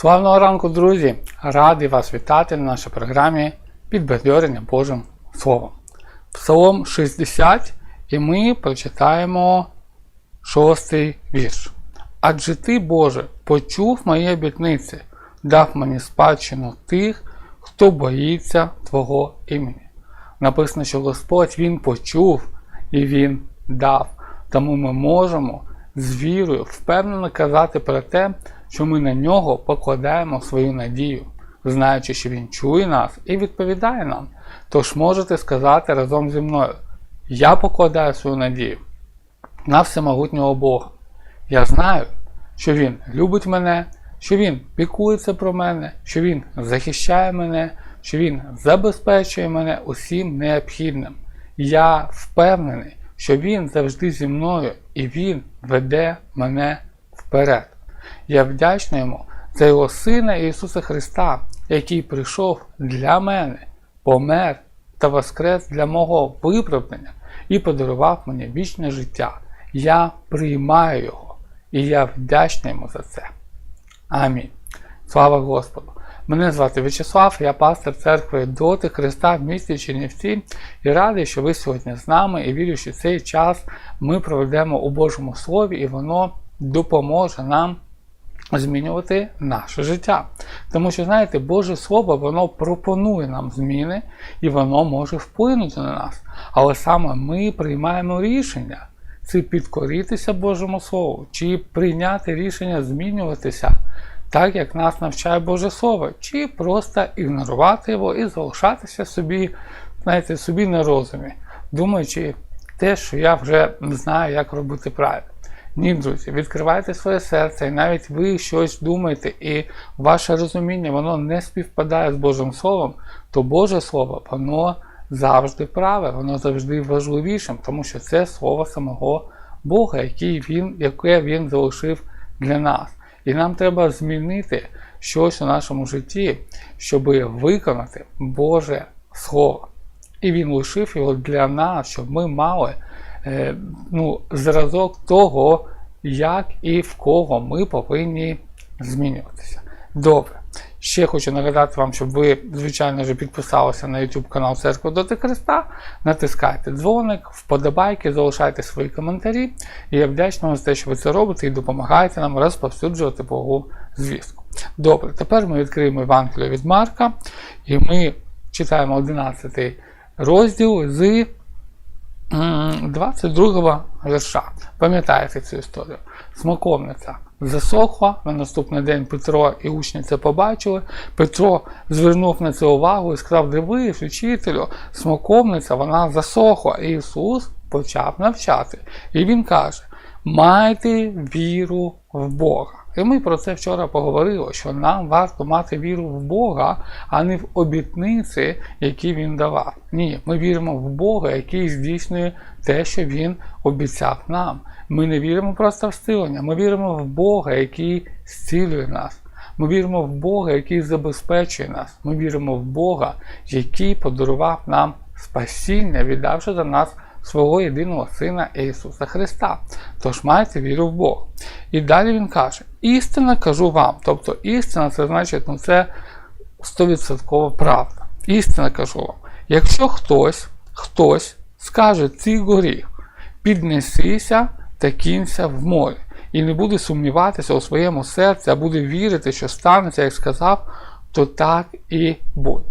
Славного ранку, друзі! Радий вас вітати на нашій програмі Підбадьорення Божим Словом. Псалом 60, і ми прочитаємо шостий вірш. Адже ти, Боже, почув мої обітниці, дав мені спадщину тих, хто боїться Твого імені. Написано, що Господь Він почув і Він дав. Тому ми можемо з вірою впевнено казати про те, що ми на нього покладаємо свою надію, знаючи, що Він чує нас і відповідає нам. Тож можете сказати разом зі мною: Я покладаю свою надію на всемогутнього Бога. Я знаю, що Він любить мене, що Він піклується про мене, що Він захищає мене, що Він забезпечує мене усім необхідним. Я впевнений, що Він завжди зі мною і Він веде мене вперед. Я вдячний йому за його Сина Ісуса Христа, який прийшов для мене, помер та воскрес для мого виправдання і подарував мені вічне життя. Я приймаю його, і я вдячний йому за це. Амінь. Слава Господу! Мене звати В'ячеслав, я пастор церкви Доти Христа в місті Чернівці і радий, що ви сьогодні з нами і вірю, що цей час ми проведемо у Божому Слові і воно допоможе нам змінювати наше життя. Тому що, знаєте, Боже Слово воно пропонує нам зміни і воно може вплинути на нас. Але саме ми приймаємо рішення чи підкоритися Божому Слову, чи прийняти рішення змінюватися так, як нас навчає Боже Слово, чи просто ігнорувати його і залишатися собі, знаєте, собі на розумі, думаючи те, що я вже знаю, як робити правильно. Ні, друзі, відкривайте своє серце, і навіть ви щось думаєте, і ваше розуміння воно не співпадає з Божим Словом, то Боже Слово, воно завжди праве, воно завжди важливішим, тому що це слово самого Бога, який він, яке Він залишив для нас. І нам треба змінити щось у нашому житті, щоб виконати Боже Слово. І Він лишив його для нас, щоб ми мали ну, зразок того, як і в кого ми повинні змінюватися. Добре. Ще хочу нагадати вам, щоб ви, звичайно ж, підписалися на YouTube канал Церква Доти Христа, натискайте дзвоник, вподобайки, залишайте свої коментарі. І я вдячний вам за те, що ви це робите і допомагаєте нам розповсюджувати Богу звістку. Добре, тепер ми відкриємо Євангелію від Марка, і ми читаємо 11 розділ з 22 вірша. Пам'ятаєте цю історію? Смоковниця засохла. На наступний день Петро і учні це побачили. Петро звернув на це увагу і сказав: Дивись, учителю, смоковниця, вона засохла. І Ісус почав навчати. І Він каже: майте віру в Бога. І ми про це вчора поговорили, що нам варто мати віру в Бога, а не в обітниці, які він давав. Ні, ми віримо в Бога, який здійснює те, що Він обіцяв нам. Ми не віримо просто в зцілення, ми віримо в Бога, який зцілює нас. Ми віримо в Бога, який забезпечує нас. Ми віримо в Бога, який подарував нам спасіння, віддавши за нас свого єдиного Сина Ісуса Христа. Тож майте віру в Бога. І далі Він каже: істина кажу вам. Тобто істина це значить, ну це 100% правда. Істина кажу вам. Якщо хтось, хтось скаже цій горі, піднесися та кінься в море, і не буде сумніватися у своєму серці, а буде вірити, що станеться, як сказав, то так і буде.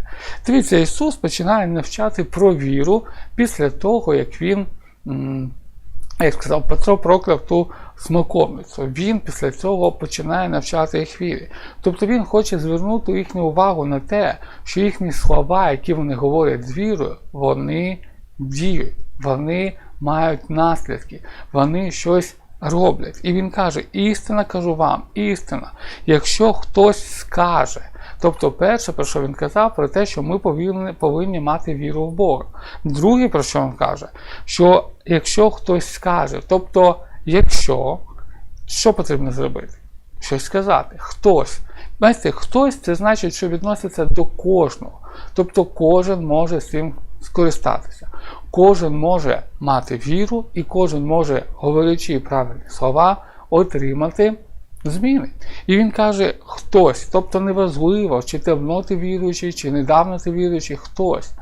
Дивіться, Ісус починає навчати про віру після того, як Він, як сказав Петро, прокляв ту смоковницю. Він після цього починає навчати їх вірі. Тобто Він хоче звернути їхню увагу на те, що їхні слова, які вони говорять з вірою, вони діють, вони мають наслідки, вони щось роблять. І він каже: істина кажу вам, істина. Якщо хтось скаже, тобто, перше, про що він казав, про те, що ми повинні, повинні мати віру в Бога. Друге, про що він каже, що якщо хтось скаже, тобто, якщо, що потрібно зробити? Щось сказати, хтось. Бачите, хтось це значить, що відноситься до кожного. Тобто кожен може з цим скористатися. Кожен може мати віру, і кожен може, говорячи правильні слова, отримати змінить. І він каже, хтось, тобто неважливо, чи давно ти віруючий, чи недавно ти віруючий, хтось.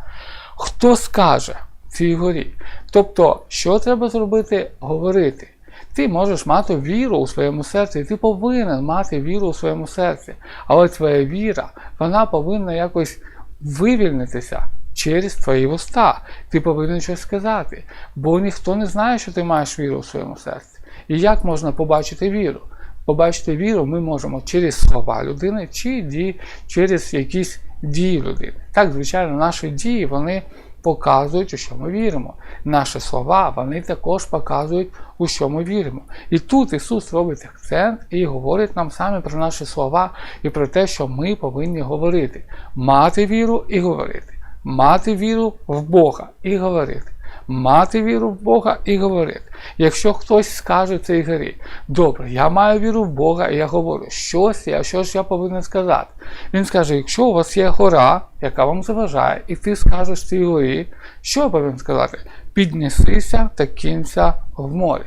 Хто скаже цій горі? Тобто, що треба зробити? Говорити. Ти можеш мати віру у своєму серці, ти повинен мати віру у своєму серці. Але твоя віра, вона повинна якось вивільнитися через твої уста. Ти повинен щось сказати. Бо ніхто не знає, що ти маєш віру у своєму серці. І як можна побачити віру? Побачити віру ми можемо через слова людини чи ді, через якісь дії людини. Так, звичайно, наші дії вони показують, у що ми віримо. Наші слова вони також показують, у що ми віримо. І тут Ісус робить акцент і говорить нам саме про наші слова і про те, що ми повинні говорити, мати віру і говорити, мати віру в Бога і говорити. Мати віру в Бога і говорити. Якщо хтось скаже цій горі, добре, я маю віру в Бога, і я говорю, щось я, що ж я повинен сказати. Він скаже: якщо у вас є гора, яка вам заважає, і ти скажеш цій горі, що я повинен сказати? Піднесися та кінця в морі.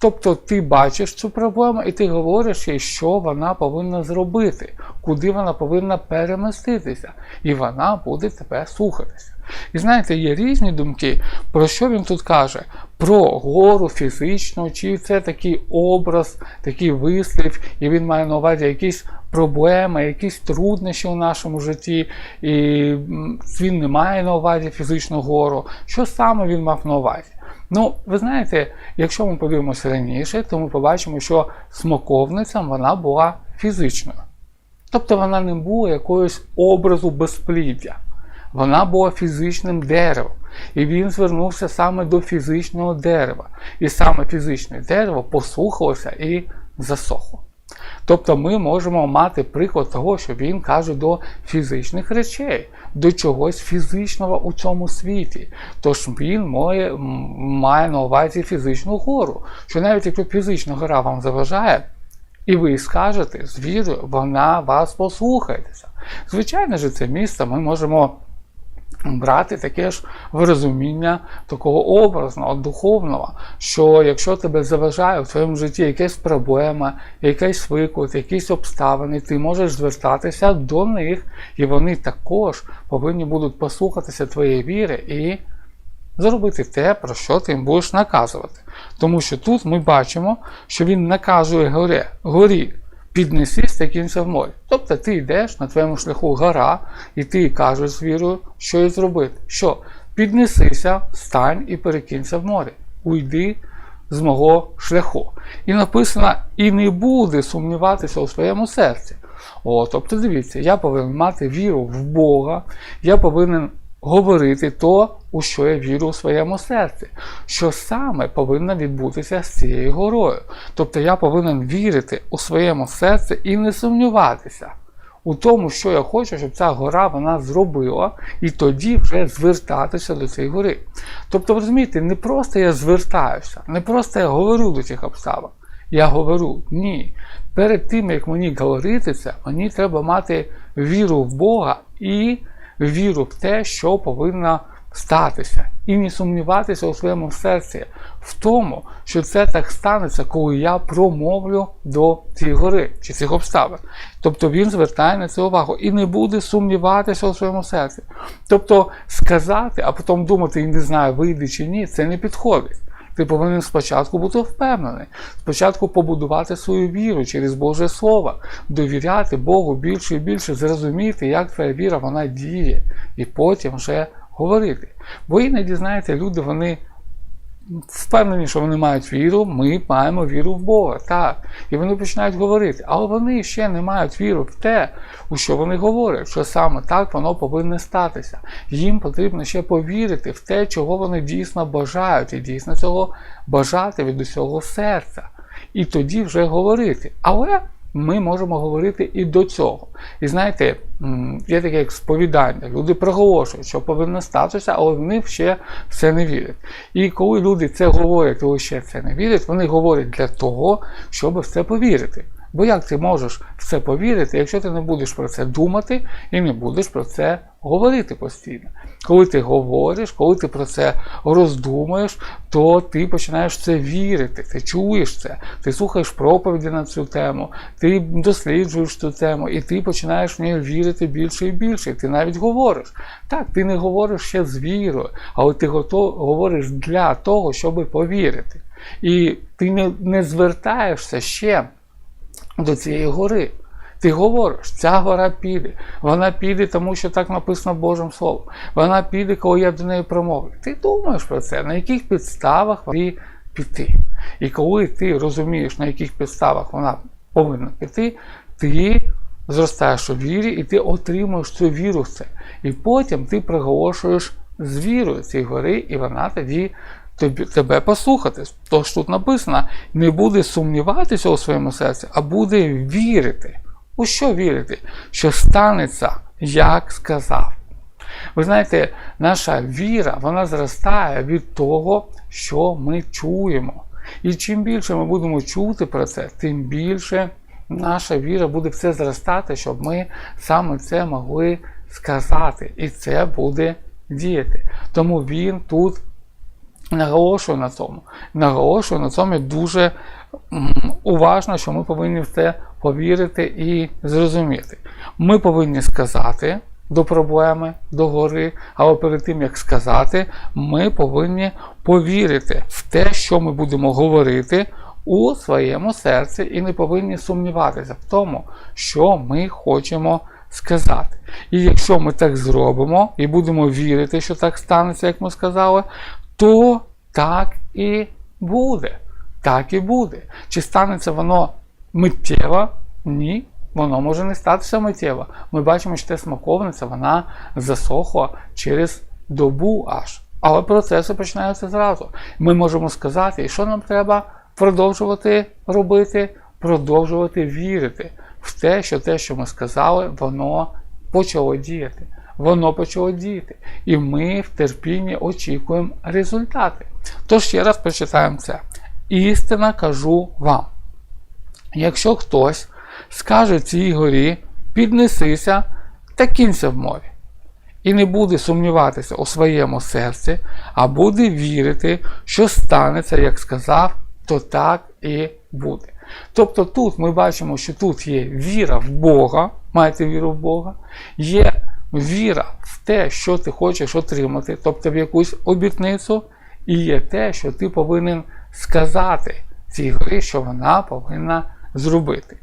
Тобто ти бачиш цю проблему і ти говориш їй, що вона повинна зробити, куди вона повинна переміститися, і вона буде тебе слухатися. І знаєте, є різні думки, про що він тут каже? Про гору фізичну, чи це такий образ, такий вислів, і він має на увазі якісь проблеми, якісь труднощі у нашому житті, і він не має на увазі фізичну гору. Що саме він мав на увазі? Ну, ви знаєте, якщо ми подивимося раніше, то ми побачимо, що смоковниця вона була фізичною. Тобто вона не була якоюсь образу безпліддя. Вона була фізичним деревом. І він звернувся саме до фізичного дерева. І саме фізичне дерево послухалося і засохло. Тобто ми можемо мати приклад того, що він каже до фізичних речей, до чогось фізичного у цьому світі. Тож він має, має на увазі фізичну гору. Що навіть якщо фізична гора вам заважає, і ви скажете з вірою, вона вас послухається. Звичайно ж, це місце ми можемо брати таке ж розуміння такого образного, духовного, що якщо тебе заважає в твоєму житті якась проблема, якийсь виклик, якісь обставини, ти можеш звертатися до них, і вони також повинні будуть послухатися твоєї віри і зробити те, про що ти їм будеш наказувати. Тому що тут ми бачимо, що він наказує горі, горі піднесись та кінця в морі. Тобто ти йдеш на твоєму шляху гора, і ти кажеш з вірою, що їй зробити. Що? Піднесися, стань і перекинься в море. Уйди з мого шляху. І написано, і не буде сумніватися у своєму серці. О, Тобто, дивіться, я повинен мати віру в Бога, я повинен говорити то, у що я вірю у своєму серці, що саме повинно відбутися з цією горою. Тобто я повинен вірити у своєму серці і не сумніватися у тому, що я хочу, щоб ця гора вона зробила, і тоді вже звертатися до цієї гори. Тобто, ви розумієте, не просто я звертаюся, не просто я говорю до цих обставин. Я говорю, ні. Перед тим, як мені говорити це, мені треба мати віру в Бога і віру в те, що повинно статися, і не сумніватися у своєму серці в тому, що це так станеться, коли я промовлю до цієї гори чи цих обставин. Тобто він звертає на це увагу і не буде сумніватися у своєму серці. Тобто сказати, а потім думати, і не знаю, вийде чи ні, це не підходить. Ти повинен спочатку бути впевнений, спочатку побудувати свою віру через Боже Слово, довіряти Богу більше і більше, зрозуміти, як твоя віра вона діє, і потім вже говорити. Бо іноді, знаєте, люди вони впевнені, що вони мають віру, ми маємо віру в Бога. Так. І вони починають говорити. Але вони ще не мають віру в те, у що вони говорять, що саме так воно повинно статися. Їм потрібно ще повірити в те, чого вони дійсно бажають, і дійсно цього бажати від усього серця. І тоді вже говорити. Але ми можемо говорити і до цього. І знаєте, є таке як сповідання. Люди проголошують, що повинно статися, але вони ще в це не вірять. І коли люди це говорять, але ще це не вірять, вони говорять для того, щоб в це повірити. Бо як ти можеш в це повірити, якщо ти не будеш про це думати і не будеш про це говорити постійно? Коли ти говориш, коли ти про це роздумуєш, то ти починаєш це вірити, ти чуєш це, ти слухаєш проповіді на цю тему, ти досліджуєш цю тему, і ти починаєш в неї вірити більше і більше. Ти навіть говориш. Так, ти не говориш ще з вірою, але ти готов, говориш для того, щоб повірити. І ти не, не звертаєшся ще до цієї гори. Ти говориш, ця гора піде. Вона піде, тому що так написано Божим Словом. Вона піде, коли я до неї промовлю. Ти думаєш про це, на яких підставах вона піти. І коли ти розумієш, на яких підставах вона повинна піти, ти зростаєш у вірі і ти отримуєш цю віру в це. І потім ти приголошуєш з вірою цієї гори, і вона тоді тебе послухати. Тож тут написано, не буде сумніватися у своєму серці, а буде вірити. У що вірити? Що станеться, як сказав. Ви знаєте, наша віра вона зростає від того, що ми чуємо. І чим більше ми будемо чути про це, тим більше наша віра буде в це зростати, щоб ми саме це могли сказати. І це буде діяти. Тому він тут наголошує на цьому. Наголошує на цьому дуже уважно, що ми повинні в це повірити і зрозуміти. Ми повинні сказати до проблеми, до гори, але перед тим як сказати, ми повинні повірити в те, що ми будемо говорити у своєму серці, і не повинні сумніватися в тому, що ми хочемо сказати. І якщо ми так зробимо і будемо вірити, що так станеться, як ми сказали, то так і буде. Так і буде. Чи станеться воно миттєво? Ні. Воно може не статися миттєво. Ми бачимо, що те смаковниця вона засохла через добу аж. Але процеси починаються зразу. Ми можемо сказати, що нам треба продовжувати робити, продовжувати вірити в те, що те, що ми сказали, воно почало діяти. Воно почало діяти. І ми в терпінні очікуємо результати. Тож ще раз прочитаємо це. Істина кажу вам. Якщо хтось скаже цій горі, піднесися та кінься в морі, і не буде сумніватися у своєму серці, а буде вірити, що станеться, як сказав, то так і буде. Тобто тут ми бачимо, що тут є віра в Бога, маєте віру в Бога, є віра в те, що ти хочеш отримати, тобто в якусь обітницю, і є те, що ти повинен сказати цій горі, що вона повинна зробити.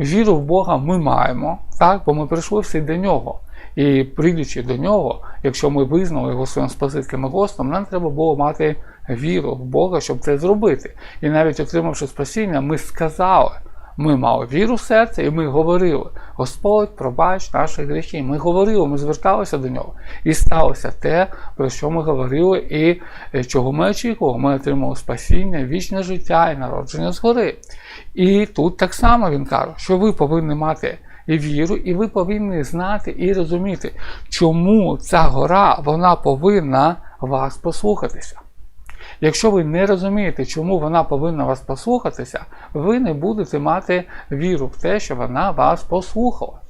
Віру в Бога ми маємо, так, бо ми прийшли всі до нього. І прийдучи до нього, якщо ми визнали його своїм Спасителем і Гостом, нам треба було мати віру в Бога, щоб це зробити. І навіть отримавши спасіння, ми сказали, ми мали віру в серце, і ми говорили: Господь, пробач наші гріхи. Ми говорили, ми зверталися до нього. І сталося те, про що ми говорили, і е, чого ми очікували. Ми отримали спасіння, вічне життя і народження згори. І тут так само він каже, що ви повинні мати і віру, і ви повинні знати і розуміти, чому ця гора вона повинна вас послухатися. Якщо ви не розумієте, чому вона повинна вас послухатися, ви не будете мати віру в те, що вона вас послухала.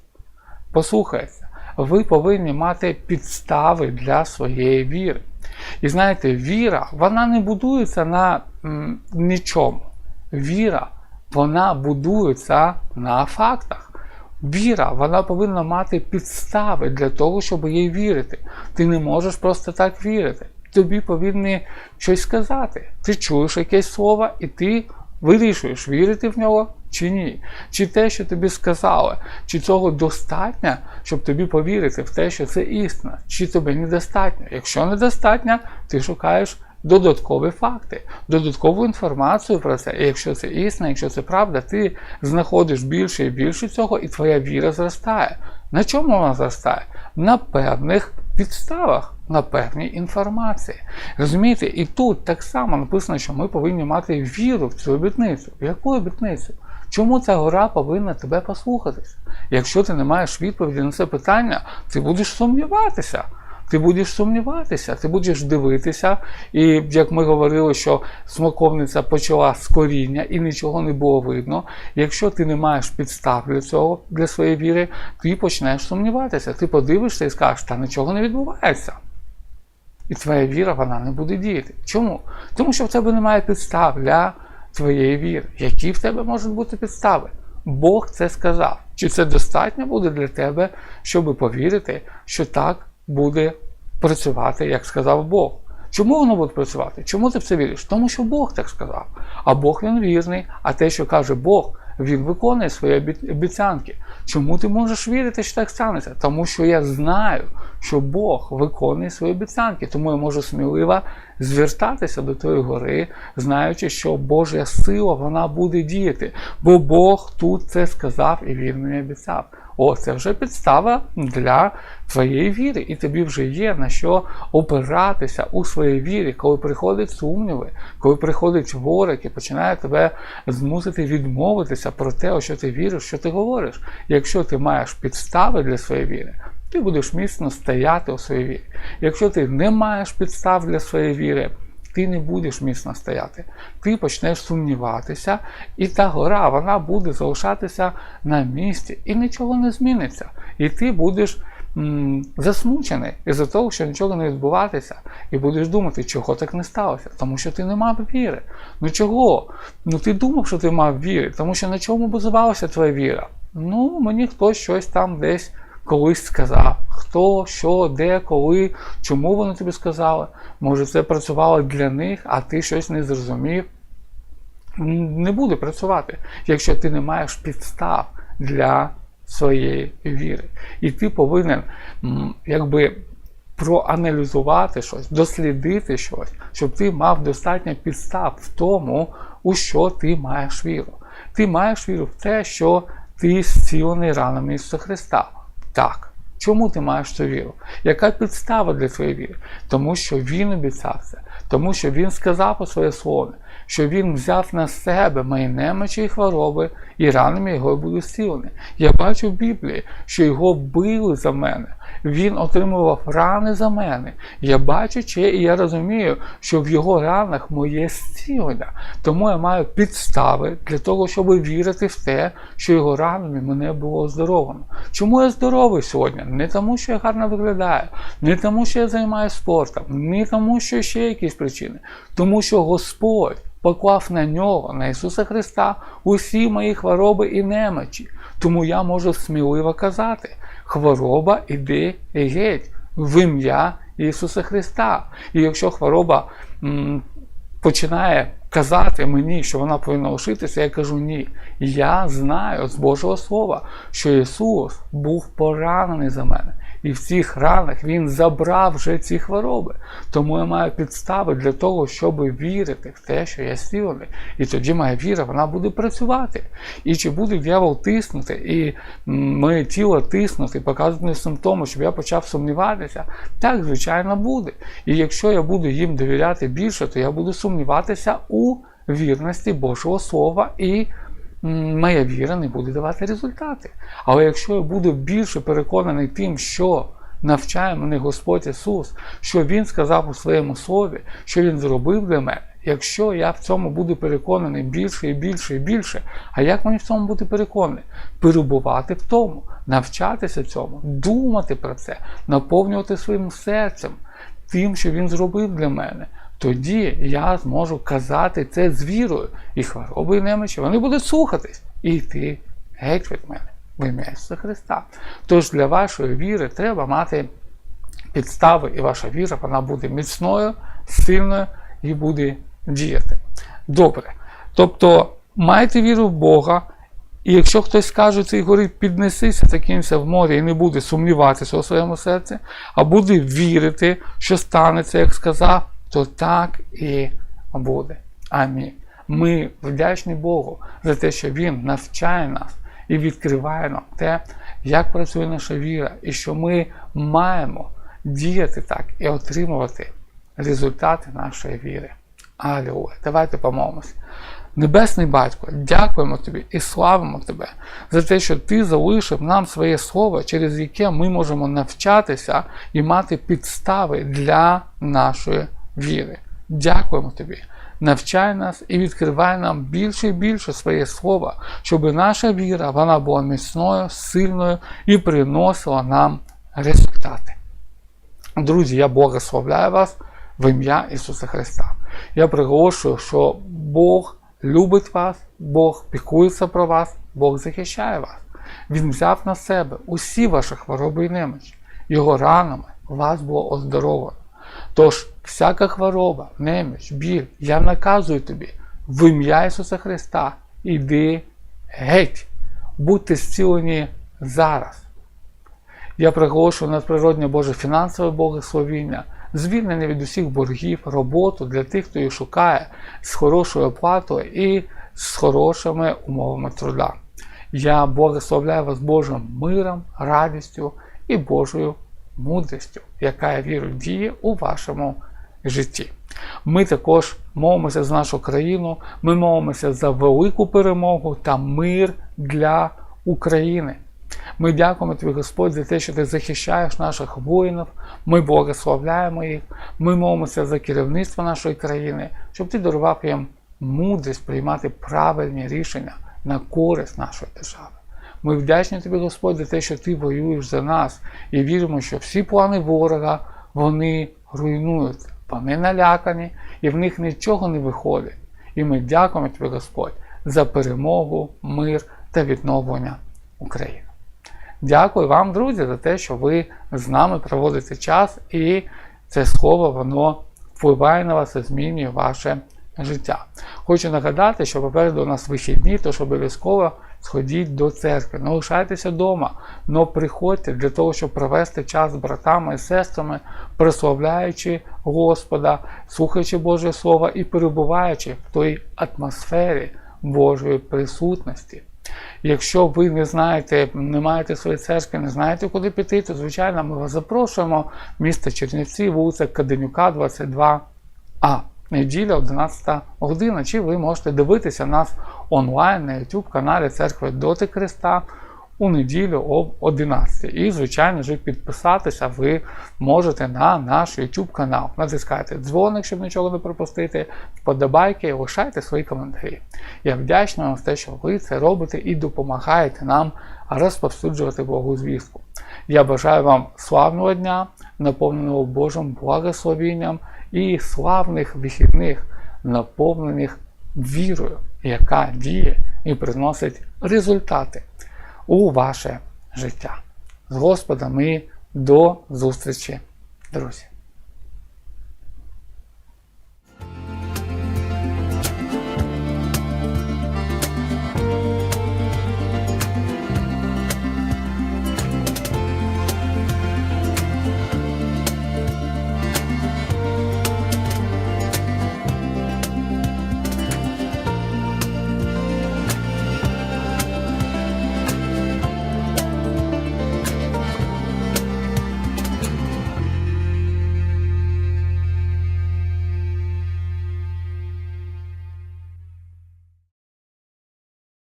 Послухається. Ви повинні мати підстави для своєї віри. І знаєте, віра, вона не будується на м, нічому. Віра, вона будується на фактах. Віра, вона повинна мати підстави для того, щоб їй вірити. Ти не можеш просто так вірити. Тобі повинні щось сказати. Ти чуєш якесь слово, і ти вирішуєш, вірити в нього чи ні. Чи те, що тобі сказали, чи цього достатньо, щоб тобі повірити в те, що це істина, чи тобі недостатньо. Якщо недостатньо, ти шукаєш додаткові факти, додаткову інформацію про це. І якщо це істина, якщо це правда, ти знаходиш більше і більше цього, і твоя віра зростає. На чому вона зростає? На певних підставах, на певній інформації. Розумієте, і тут так само написано, що ми повинні мати віру в цю обітницю. В яку обітницю? Чому ця гора повинна тебе послухатися? Якщо ти не маєш відповіді на це питання, ти будеш сумніватися. Ти будеш сумніватися, ти будеш дивитися, і як ми говорили, що смоковниця почала з коріння і нічого не було видно. Якщо ти не маєш підстав для цього, для своєї віри, ти почнеш сумніватися. Ти подивишся і скажеш, та нічого не відбувається. І твоя віра вона не буде діяти. Чому? Тому що в тебе немає підстав для твоєї віри. Які в тебе можуть бути підстави? Бог це сказав. Чи це достатньо буде для тебе, щоб повірити, що так буде працювати, як сказав Бог? Чому воно буде працювати? Чому ти в це віриш? Тому що Бог так сказав. А Бог він вірний, а те, що каже Бог, він виконує свої обіцянки. Чому ти можеш вірити, що так станеться? Тому що я знаю, що Бог виконує свої обіцянки, тому я можу сміливо звертатися до тої гори, знаючи, що Божа сила вона буде діяти. Бо Бог тут це сказав і він мені обіцяв. О, це вже підстава для твоєї віри, і тобі вже є на що опиратися у своїй вірі, коли приходять сумніви, коли приходить ворог і починає тебе змусити відмовитися про те, у що ти віриш, що ти говориш. Якщо ти маєш підстави для своєї віри, ти будеш міцно стояти у своїй вірі. Якщо ти не маєш підстав для своєї віри, ти не будеш міцно стояти. Ти почнеш сумніватися, і та гора вона буде залишатися на місці і нічого не зміниться. І ти будеш м, засмучений із-за того, що нічого не відбуватися, і будеш думати, чого так не сталося, тому що ти не мав віри. Ну чого? Ну ти думав, що ти мав віри, тому що на чому базувалася твоя віра? Ну, мені хтось щось там десь колись сказав. Хто, що, де, коли, чому вони тобі сказали. Може, це працювало для них, а ти щось не зрозумів. Не буде працювати, якщо ти не маєш підстав для своєї віри. І ти повинен якби проаналізувати щось, дослідити щось, щоб ти мав достатньо підстав в тому, у що ти маєш віру. Ти маєш віру в те, що ти зцілений ранами Ісуса Христа. Так. Чому ти маєш цю віру? Яка підстава для твоєї віри? Тому що Він обіцяв це, тому що Він сказав у своє слово, що Він взяв на себе мої немочі і хвороби, і ранами його буду зцілений. Я бачу в Біблії, що його били за мене. Він отримував рани за мене. Я бачу чи і я розумію, що в його ранах моє зцілення. Тому я маю підстави для того, щоб вірити в те, що його ранами мене було оздоровлено. Чому я здоровий сьогодні? Не тому, що я гарно виглядаю, не тому, що я займаюся спортом, не тому, що ще якісь причини. Тому що Господь поклав на нього, на Ісуса Христа, усі мої хвороби і немочі. Тому я можу сміливо казати: хвороба іди геть в ім'я Ісуса Христа. І якщо хвороба м, починає казати мені, що вона повинна лишитися, я кажу ні. Я знаю з Божого Слова, що Ісус був поранений за мене. І в цих ранах Він забрав вже ці хвороби. Тому я маю підстави для того, щоб вірити в те, що я зцілений. І тоді моя віра вона буде працювати. І чи буде дьявол тиснути, і моє тіло тиснути, показувати симптоми, щоб я почав сумніватися? Так, звичайно, буде. І якщо я буду їм довіряти більше, то я буду сумніватися у вірності Божого Слова і моя віра не буде давати результати. Але якщо я буду більше переконаний тим, що навчає мене Господь Ісус, що Він сказав у своєму слові, що Він зробив для мене. Якщо я в цьому буду переконаний більше і більше і більше, а як мені в цьому бути переконаний? Перебувати в тому, навчатися цьому, думати про це, наповнювати своїм серцем тим, що він зробив для мене. Тоді я зможу казати це з вірою, і хвороби і немочі вони будуть слухатись і йти геть від мене в ім'я Христа. Тож для вашої віри треба мати підстави, і ваша віра вона буде міцною, сильною і буде діяти. Добре. Тобто майте віру в Бога, і якщо хтось скаже цій горі, піднесися та в море і не буде сумніватися у своєму серці, а буде вірити, що станеться, як сказав, то так і буде. Амінь. Ми вдячні Богу за те, що Він навчає нас і відкриває нам те, як працює наша віра, і що ми маємо діяти так і отримувати результати нашої віри. Алілуя. Давайте помолимось. Небесний Батько, дякуємо тобі і славимо тебе за те, що ти залишив нам своє слово, через яке ми можемо навчатися і мати підстави для нашої віри. Дякуємо тобі. Навчай нас і відкривай нам більше і більше своє слово, щоб наша віра вона була міцною, сильною і приносила нам результати. Друзі, я благословляю вас в ім'я Ісуса Христа. Я приголошую, що Бог любить вас, Бог піклується про вас, Бог захищає вас. Він взяв на себе усі ваші хвороби і немочі. Його ранами вас було оздоровлено. Тож, всяка хвороба, неміч, біль, я наказую тобі в ім'я Ісуса Христа, іди геть, будьте зцілені зараз. Я приголошую надприродне Боже фінансове благословіння, звільнення від усіх боргів, роботу для тих, хто їх шукає з хорошою оплатою і з хорошими умовами труда. Я благословляю вас Божим миром, радістю і Божою мудрістю, яка я вірю діє у вашому житті. Ми також молимося за нашу країну, ми молимося за велику перемогу та мир для України. Ми дякуємо тобі, Господь, за те, що ти захищаєш наших воїнів. Ми благословляємо їх. Ми молимося за керівництво нашої країни, щоб ти дарував їм мудрість приймати правильні рішення на користь нашої держави. Ми вдячні тобі, Господь, за те, що ти воюєш за нас, і віримо, що всі плани ворога вони руйнуються, вони налякані, і в них нічого не виходить. І ми дякуємо тобі, Господь, за перемогу, мир та відновлення України. Дякую вам, друзі, за те, що ви з нами проводите час, і це слово воно впливає на вас і змінює ваше життя. Хочу нагадати, що попереду у нас вихідні, тож обов'язково сходіть до церкви, не лишайтеся вдома, але приходьте для того, щоб провести час з братами і сестрами, прославляючи Господа, слухаючи Боже Слово і перебуваючи в той атмосфері Божої присутності. Якщо ви не знаєте, не маєте своєї церкви, не знаєте, куди піти, то звичайно ми вас запрошуємо місто Чернівці, вулиця Каденюка, 22А. Неділя, 11 година. Чи ви можете дивитися нас онлайн на YouTube каналі Церкви Доти Христа у неділю об 11. І, звичайно ж, підписатися ви можете на наш YouTube канал. Натискайте дзвоник, щоб нічого не пропустити, вподобайки, лишайте свої коментарі. Я вдячний вам за те, що ви це робите і допомагаєте нам розповсюджувати Богу звістку. Я бажаю вам славного дня, наповненого Божим благословінням і славних вихідних, наповнених вірою, яка діє і приносить результати у ваше життя. З Господом і до зустрічі, друзі!